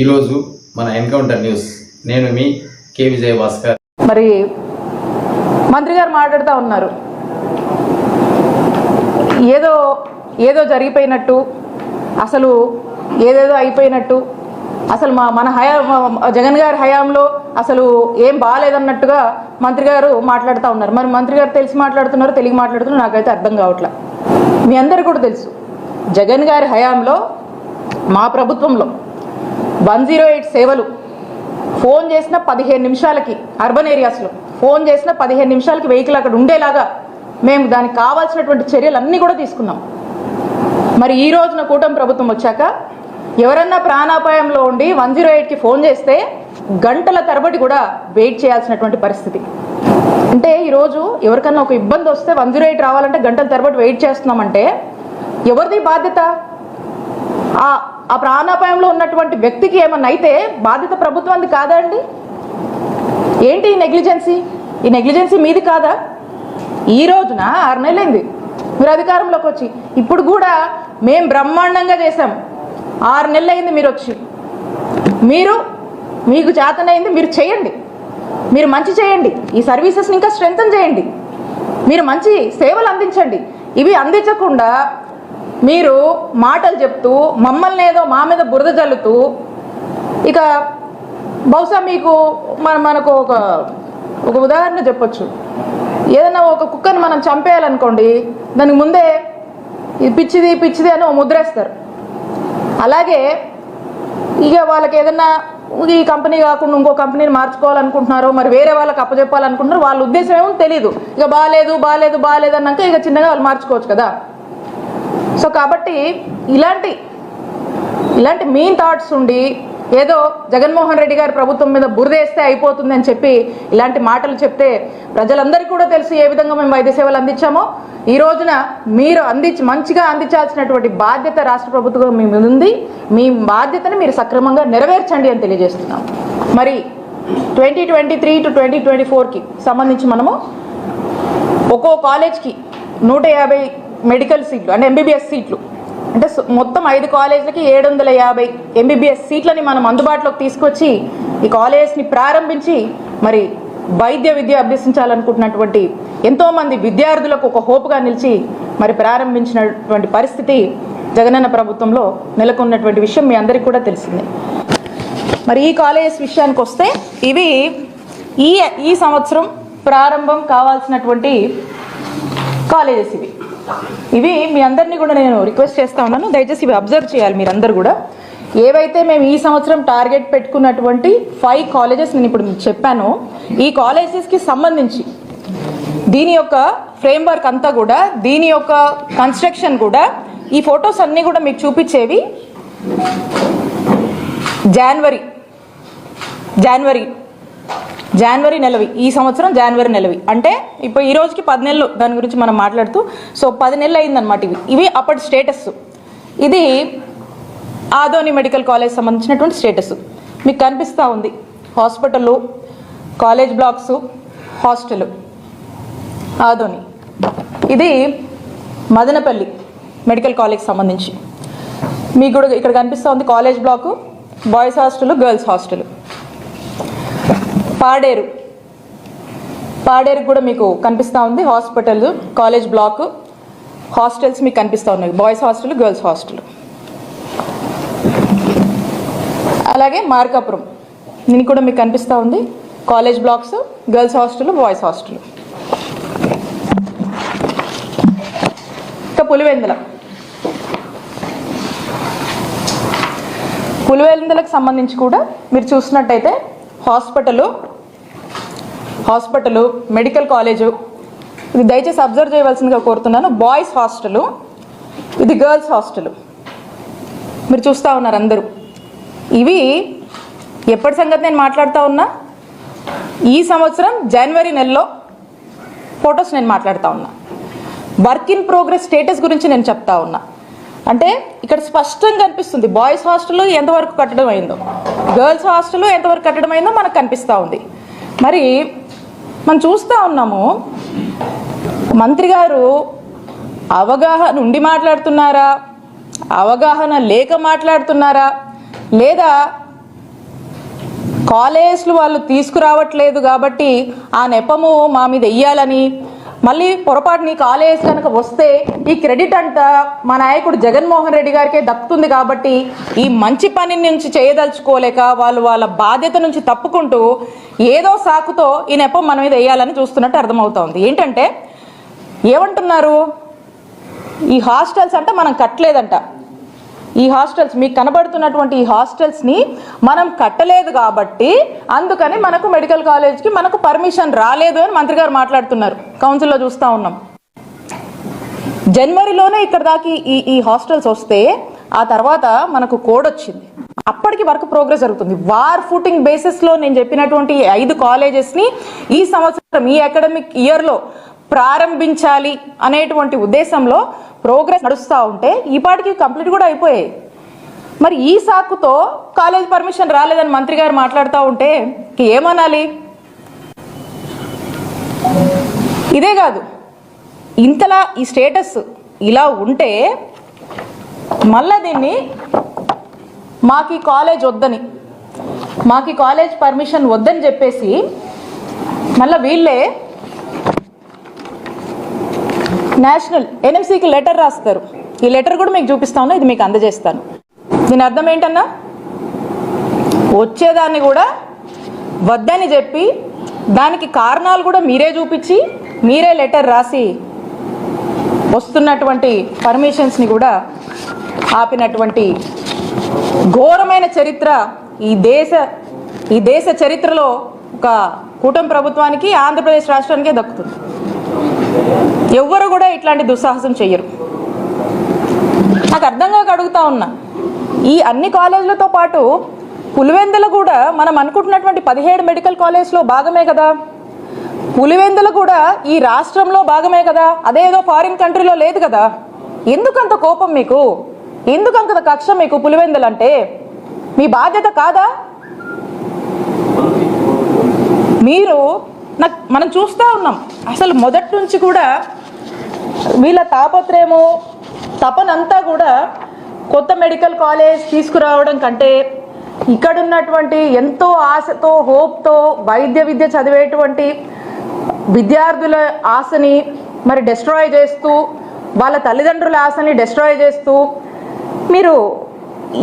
ఈరోజు మన encounter news. నేను మీ కే. విజయ భాస్కర్ మరి మంత్రి గారు మాట్లాడుతూ ఉన్నారు. ఏదో ఏదో జరిగిపోయినట్టు అసలు ఏదేదో అయిపోయినట్టు అసలు మా మన హయా జగన్ గారి హయాంలో అసలు ఏం బాగాలేదన్నట్టుగా మంత్రి గారు మాట్లాడుతూ ఉన్నారు. మరి మంత్రి గారు తెలిసి మాట్లాడుతున్నారు తెలుగు మాట్లాడుతున్నారు నాకైతే అర్థం కావట్లే. మీ అందరికీ కూడా తెలుసు జగన్ గారి హయాంలో మా ప్రభుత్వంలో వన్ జీరో ఎయిట్ సేవలు. ఫోన్ చేసిన పదిహేను నిమిషాలకి అర్బన్ ఏరియాస్లో. ఫోన్ చేసిన పదిహేను నిమిషాలకి వెహికల్ అక్కడ ఉండేలాగా మేము దానికి కావాల్సినటువంటి చర్యలు అన్నీ కూడా తీసుకున్నాం. మరి ఈ రోజున కూటమి ప్రభుత్వం వచ్చాక ఎవరన్నా ప్రాణాపాయంలో ఉండి వన్ జీరో ఎయిట్కి ఫోన్ చేస్తే గంటల తరబడి కూడా వెయిట్ చేయాల్సినటువంటి పరిస్థితి. అంటే ఈరోజు ఎవరికన్నా ఒక ఇబ్బంది వస్తే వన్ జీరో ఎయిట్ రావాలంటే గంటల తరబడి వెయిట్ చేస్తున్నామంటే ఎవరిది బాధ్యత? ఆ ప్రాణాపాయంలో ఉన్నటువంటి వ్యక్తికి ఏమన్నా అయితే బాధ్యత ప్రభుత్వానికి కాదా అండి? ఏంటి ఈ నెగ్లిజెన్సీ? ఈ నెగ్లిజెన్సీ మీది కాదా? ఈ రోజున ఆరు నెలలైంది. మీరు అధికారంలోకి వచ్చి ఇప్పుడు కూడా మేం బ్రహ్మాండంగా చేశాం. ఆరు నెలలైంది మీరు వచ్చి. మీరు మీకు చేతనైంది మీరు చేయండి. మీరు మంచి చేయండి. ఈ సర్వీసెస్ని ఇంకా స్ట్రెంగ్తన్ చేయండి. మీరు మంచి సేవలు అందించండి. ఇవి అందించకుండా మీరు మాటలు చెప్తూ మమ్మల్ని ఏదో మా మీద బురద చల్లుతూ ఇక బహుశా మీకు మన మనకు ఒక ఒక ఉదాహరణ చెప్పొచ్చు. ఏదైనా ఒక కుక్కని మనం చంపేయాలనుకోండి దానికి ముందే ఇది పిచ్చిది పిచ్చిది అని ముద్రేస్తారు అలాగే ఇక వాళ్ళకి ఏదన్నా ఈ కంపెనీ కాకుండా ఇంకో కంపెనీని మార్చుకోవాలనుకుంటున్నారో మరి వేరే వాళ్ళకి అప్పచెప్పాలనుకుంటున్నారు వాళ్ళ ఉద్దేశం ఏమో తెలియదు ఇక బాగాలేదు బాగాలేదు బాగాలేదు అన్నాక ఇక చిన్నగా వాళ్ళు మార్చుకోవచ్చు కదా. సో కాబట్టి ఇలాంటి ఇలాంటి మీన్ థాట్స్ ఉండి ఏదో జగన్మోహన్ రెడ్డి గారి ప్రభుత్వం మీద బురదేస్తే అయిపోతుంది అని చెప్పి ఇలాంటి మాటలు చెప్తే ప్రజలందరికీ కూడా తెలుసు ఏ విధంగా మేము వైద్య సేవలు అందించామో. ఈ రోజున మీరు అందించి మంచిగా అందించాల్సినటువంటి బాధ్యత రాష్ట్ర ప్రభుత్వం మీ ఉంది. మీ బాధ్యతని మీరు సక్రమంగా నెరవేర్చండి అని తెలియజేస్తున్నాం. మరి twenty twenty three to twenty twenty ఫోర్కి సంబంధించి మనము ఒక్కో కాలేజ్కి నూట యాభై మెడికల్ సీట్లు అంటే ఎంబీబీఎస్ సీట్లు. అంటే మొత్తం ఐదు కాలేజీలకి ఏడు వందల యాభై ఎంబీబీఎస్ సీట్లని మనం అందుబాటులోకి తీసుకొచ్చి ఈ కాలేజెస్ని ప్రారంభించి మరి వైద్య విద్య అభ్యసించాలనుకుంటున్నటువంటి ఎంతోమంది విద్యార్థులకు ఒక హోప్గా నిలిచి మరి ప్రారంభించినటువంటి పరిస్థితి జగనన్న ప్రభుత్వంలో నెలకొన్నటువంటి విషయం మీ అందరికీ కూడా తెలిసిందే. మరి ఈ కాలేజెస్ విషయానికి వస్తే ఇవి ఈ ఈ సంవత్సరం ప్రారంభం కావాల్సినటువంటి కాలేజెస్ ఇవి. ఇవి మీ అందరినీ కూడా నేను రిక్వెస్ట్ చేస్తా ఉన్నాను. దయచేసి ఇవి అబ్జర్వ్ చేయాలి మీరందరూ కూడా. ఏవైతే మేము ఈ సంవత్సరం టార్గెట్ పెట్టుకున్నటువంటి ఫైవ్ కాలేజెస్ నేను ఇప్పుడు మీకు చెప్పాను ఈ కాలేజెస్కి సంబంధించి దీని యొక్క ఫ్రేమ్వర్క్ అంతా కూడా దీని యొక్క కన్స్ట్రక్షన్ కూడా ఈ ఫొటోస్ అన్నీ కూడా మీకు చూపించేవి జనవరి జనవరి జనవరి నెలవి ఈ సంవత్సరం జనవరి నెలవి. అంటే ఇప్పుడు ఈ రోజుకి పది నెలలు దాని గురించి మనం మాట్లాడుతూ సో పది నెలలు అయిందనమాట ఇవి. ఇవి అప్పటి స్టేటస్ ఇది ఆదోని మెడికల్ కాలేజ్ సంబంధించినటువంటి స్టేటస్ మీకు కనిపిస్తూ ఉంది. Hospital college blocks hostel. Adoni. ఇది మదనపల్లి మెడికల్ కాలేజ్ సంబంధించి. మీకు కూడా ఇక్కడ కనిపిస్తూ ఉంది college block boys hostel girls hostel. Paderu. Paderu కూడా మీకు కనిపిస్తూ ఉంది. హాస్పిటల్ కాలేజ్ బ్లాక్ హాస్టల్స్ మీకు కనిపిస్తూ ఉన్నాయి. Boys hostel girls hostel. అలాగే మార్కాపురం. నేను కూడా మీకు కనిపిస్తూ ఉంది. College blocks girls hostel boys hostel. ఇంకా పులివెందుల. పులివెందులకు సంబంధించి కూడా మీరు చూసినట్టయితే హాస్పిటల్ హాస్పిటల్ మెడికల్ కాలేజు. ఇది దయచేసి అబ్జర్వ్ చేయవలసిందిగా కోరుతున్నాను. బాయ్స్ హాస్టల్ ఇది గర్ల్స్ హాస్టల్. మీరు చూస్తూ ఉన్నారు అందరూ. ఇవి ఎప్పటి సంగతి నేను మాట్లాడుతూ ఉన్నా? ఈ సంవత్సరం జనవరి నెలలో ఫొటోస్ నేను మాట్లాడుతూ ఉన్నా. వర్క్ ఇన్ ప్రోగ్రెస్ స్టేటస్ గురించి నేను చెప్తా ఉన్నా. అంటే ఇక్కడ స్పష్టంగా కనిపిస్తుంది బాయ్స్ హాస్టల్ ఎంతవరకు కట్టడం అయిందో. గర్ల్స్ హాస్టల్ ఎంతవరకు కట్టడం అయిందో మనకు కనిపిస్తూ ఉంది. మరి మనం చూస్తూ ఉన్నాము. మంత్రి గారు అవగాహన ఉండి మాట్లాడుతున్నారా? అవగాహన లేక మాట్లాడుతున్నారా? లేదా కాలేజ్లు వాళ్ళు తీసుకురావట్లేదు కాబట్టి ఆ నెపము మా మీద వెయ్యాలని మళ్ళీ పొరపాటుని కాలేజ్ కనుక వస్తే ఈ క్రెడిట్ అంతా మా నాయకుడు జగన్మోహన్ రెడ్డి గారికే దక్కుతుంది కాబట్టి ఈ మంచి పని నుంచి చేయదలుచుకోలేక వాళ్ళు వాళ్ళ బాధ్యత నుంచి తప్పుకుంటూ ఏదో సాకుతో ఈ నెపం మన మీద వేయాలని చూస్తున్నట్టు అర్థమవుతోంది. ఏంటంటే ఏమంటున్నారు? ఈ హాస్టల్స్ అంటే మనం కట్టలేదంట. ఈ హాస్టల్స్ మీకు కనబడుతున్నటువంటి ఈ హాస్టల్స్ని మనం కట్టలేదు కాబట్టి అందుకని మనకు మెడికల్ కాలేజ్కి మనకు పర్మిషన్ రాలేదు అని మంత్రి గారు మాట్లాడుతున్నారు. కౌన్సిల్లో చూస్తూ ఉన్నాం. జనవరిలోనే ఇక్కడ దాకా ఈ ఈ హాస్టల్స్ వస్తే ఆ తర్వాత మనకు కోడ్ వచ్చింది. అప్పటికి వర్క్ ప్రోగ్రెస్ జరుగుతుంది. వార్ ఫుటింగ్ బేసిస్లో నేను చెప్పినటువంటి ఐదు కాలేజెస్ని ఈ సంవత్సరం ఈ అకాడమిక్ ఇయర్లో ప్రారంభించాలి అనేటువంటి ఉద్దేశంలో ప్రోగ్రెస్ నడుస్తూ ఉంటే ఈ పాటికి కంప్లీట్ కూడా అయిపోయాయి. మరి ఈ సాకుతో కాలేజ్ పర్మిషన్ రాలేదని మంత్రి గారు మాట్లాడుతూ ఉంటే ఏమనాలి? ఇదే కాదు. ఇంతలా ఈ స్టేటస్ ఇలా ఉంటే మళ్ళా దీన్ని మాకు ఈ కాలేజ్ వద్దని మాకు ఈ కాలేజ్ పర్మిషన్ వద్దని చెప్పేసి మళ్ళీ వీళ్ళే నేషనల్ ఎన్ఎంసీకి లెటర్ రాస్తారు. ఈ లెటర్ కూడా మీకు చూపిస్తాను ఇది మీకు అందజేస్తాను. దీని అర్థం ఏంటన్నా? వచ్చేదాన్ని కూడా వద్దని చెప్పి దానికి కారణాలు కూడా మీరే చూపించి మీరే లెటర్ రాసి వస్తున్నటువంటి పర్మిషన్స్ని కూడా ఆపినటువంటి ఘోరమైన చరిత్ర ఈ దేశ ఈ దేశ చరిత్రలో ఒక కూటమి ప్రభుత్వానికి ఆంధ్రప్రదేశ్ రాష్ట్రానికే దక్కుతుంది. ఎవ్వరు కూడా ఇట్లాంటి దుస్సాహసం చెయ్యరు. నాకు అర్థం కాక అడుగుతా ఉన్నా. ఈ అన్ని కాలేజీలతో పాటు పులివెందులు కూడా మనం అనుకుంటున్నటువంటి పదిహేడు మెడికల్ కాలేజ్లో భాగమే కదా. పులివెందులు కూడా ఈ రాష్ట్రంలో భాగమే కదా. అదేదో ఫారిన్ కంట్రీలో లేదు కదా. ఎందుకంత కోపం మీకు? ఎందుకంత కక్ష మీకు పులివెందులు అంటే? మీ బాధ్యత కాదా? మీరు నాకు మనం చూస్తూ ఉన్నాం. అసలు మొదటి నుంచి కూడా వీళ్ళ తాపత్రయము తపనంతా కూడా కొత్త మెడికల్ కాలేజ్ తీసుకురావడం కంటే ఇక్కడ ఉన్నటువంటి ఎంతో ఆశతో హోప్తో వైద్య విద్య చదివేటువంటి విద్యార్థుల ఆశని మరి డెస్ట్రాయ్ చేస్తూ వాళ్ళ తల్లిదండ్రుల ఆశని డెస్ట్రాయ్ చేస్తూ మీరు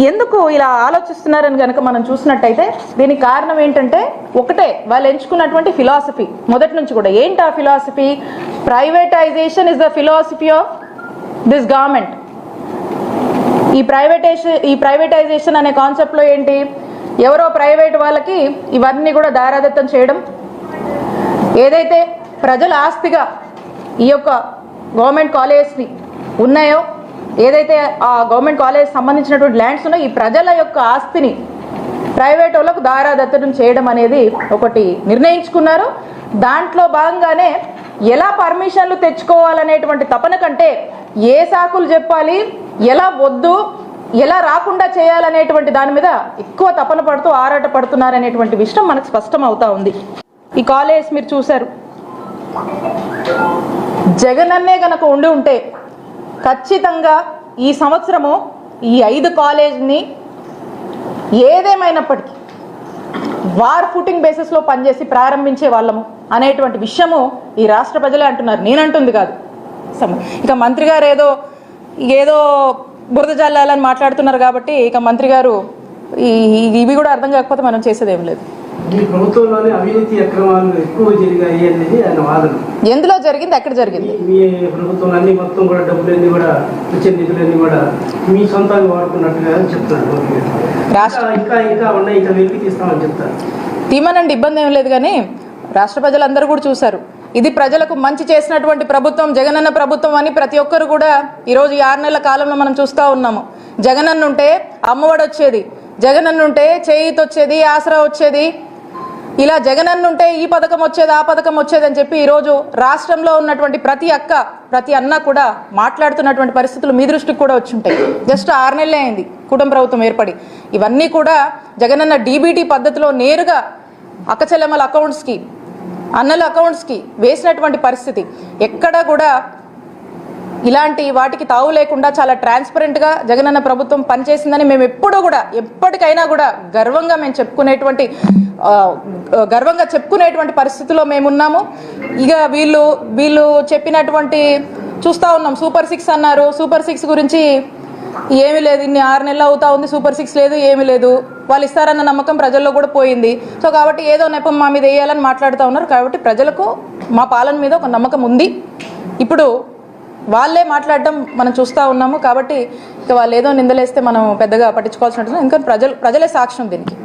ఎందుకు ఇలా ఆలోచిస్తున్నారని కనుక మనం చూసినట్టయితే దీనికి కారణం ఏంటంటే ఒకటే వాళ్ళు ఎంచుకున్నటువంటి ఫిలాసఫీ మొదటి నుంచి కూడా ఏంటి ఆ philosophy privatization is the philosophy of this government ఈ ప్రైవేటైజేషన్ ఈ ప్రైవేటైజేషన్ అనే కాన్సెప్ట్లో ఏంటి? ఎవరో ప్రైవేట్ వాళ్ళకి ఇవన్నీ కూడా దారాదత్తం చేయడం. ఏదైతే ప్రజల ఆస్తిగా ఈ యొక్క గవర్నమెంట్ కాలేజెస్ని ఉన్నాయో ఏదైతే ఆ గవర్నమెంట్ కాలేజ్ సంబంధించినటువంటి ల్యాండ్స్ ఉన్నాయో ఈ ప్రజల యొక్క ఆస్తిని ప్రైవేట్ వాళ్ళకు దారాదత్తడం చేయడం అనేది ఒకటి నిర్ణయించుకున్నారు. దాంట్లో భాగంగానే ఎలా పర్మిషన్లు తెచ్చుకోవాలనేటువంటి తపన కంటే ఏ సాకులు చెప్పాలి ఎలా వద్దు ఎలా రాకుండా చేయాలనేటువంటి దాని మీద ఎక్కువ తపన పడుతూ ఆరాట పడుతున్నారనేటువంటి విషయం మనకు స్పష్టం అవుతా ఉంది. ఈ కాలేజ్ మీరు చూశారు. జగనన్నే కనుక ఉండి ఉంటే ఖచ్చితంగా ఈ సంవత్సరము ఈ ఐదు కాలేజ్ని ఏదేమైనప్పటికీ వార్ ఫుటింగ్ బేసిస్లో పనిచేసి ప్రారంభించే వాళ్ళము అనేటువంటి విషయము ఈ రాష్ట్ర ప్రజలే అంటున్నారు. నేనంటుంది కాదు. ఇక మంత్రి గారు ఏదో ఏదో బురద జల్లాలని మాట్లాడుతున్నారు కాబట్టి ఇక మంత్రి గారు ఈ ఇవి కూడా అర్థం కాకపోతే మనం చేసేది ఏం లేదు. ఈ ప్రభుత్వంలోనే అవినీతి అక్రమాలు ఎక్కువ జరిగాయి అనేది ఆయన వాదన. ఎందులో జరిగింది? ఎక్కడ జరిగింది? మీ ప్రభుత్వంలో అన్ని మొత్తం కూడా డబ్బులన్నీ కూడా వచ్చే నిధులన్నీ కూడా మీ సొంతంగా వాడుకున్నట్టుగా రాష్ట్ర ఇంకా ఇంకా ఉన్నాయి ఇంకా వెలికి తీస్తామని చెప్తారు. తీమనండి ఇబ్బంది ఏం లేదు కానీ రాష్ట్ర ప్రజలందరూ కూడా చూశారు. ఇది ప్రజలకు మంచి చేసినటువంటి ప్రభుత్వం జగనన్న ప్రభుత్వం అని ప్రతి ఒక్కరు కూడా ఈరోజు ఈ ఆరు నెలల కాలంలో మనం చూస్తూ ఉన్నాము. జగనన్న ఉంటే అమ్మఒడి వచ్చేది. జగనన్న ఉంటే చేయిత్ వచ్చేది ఆసరా వచ్చేది. ఇలా జగనన్న ఉంటే ఈ పథకం వచ్చేది ఆ పథకం వచ్చేది అని చెప్పి ఈరోజు రాష్ట్రంలో ఉన్నటువంటి ప్రతి అక్క ప్రతి అన్న కూడా మాట్లాడుతున్నటువంటి పరిస్థితులు మీ దృష్టికి కూడా వచ్చుంటాయి. జస్ట్ ఆరు నెలలే అయింది కుటుంబ ప్రభుత్వం ఏర్పడి. ఇవన్నీ కూడా జగనన్న డీబీటీ పద్ధతిలో నేరుగా అక్క చెల్లెమ్మల అకౌంట్స్కి అన్నల అకౌంట్స్కి వేసినటువంటి పరిస్థితి. ఎక్కడ కూడా ఇలాంటి వాటికి తావు లేకుండా చాలా ట్రాన్స్పరెంట్గా జగనన్న ప్రభుత్వం పనిచేసిందని మేము ఎప్పుడూ కూడా ఎప్పటికైనా కూడా గర్వంగా మేము చెప్పుకునేటువంటి గర్వంగా చెప్పుకునేటువంటి పరిస్థితిలో మేమున్నాము ఇక వీళ్ళు వీళ్ళు చెప్పినటువంటి చూస్తూ ఉన్నాం సూపర్ సిక్స్ అన్నారు. సూపర్ సిక్స్ గురించి ఏమీ లేదు ఇన్ని ఆరు నెలలు అవుతా ఉంది సూపర్ సిక్స్ లేదు ఏమీ లేదు. వాళ్ళు ఇస్తారన్న నమ్మకం ప్రజల్లో కూడా పోయింది. సో కాబట్టి ఏదో నెపం మా మీద వేయాలని మాట్లాడుతూ ఉన్నారు. కాబట్టి ప్రజలకు మా పాలన మీద ఒక నమ్మకం ఉంది. ఇప్పుడు వాళ్ళే మాట్లాడడం మనం చూస్తూ ఉన్నాము కాబట్టి ఇక వాళ్ళు ఏదో నిందలేస్తే మనం పెద్దగా పట్టించుకోవాల్సినట్టు ఇంకా ప్రజలు ప్రజలే సాక్ష్యం దీనికి.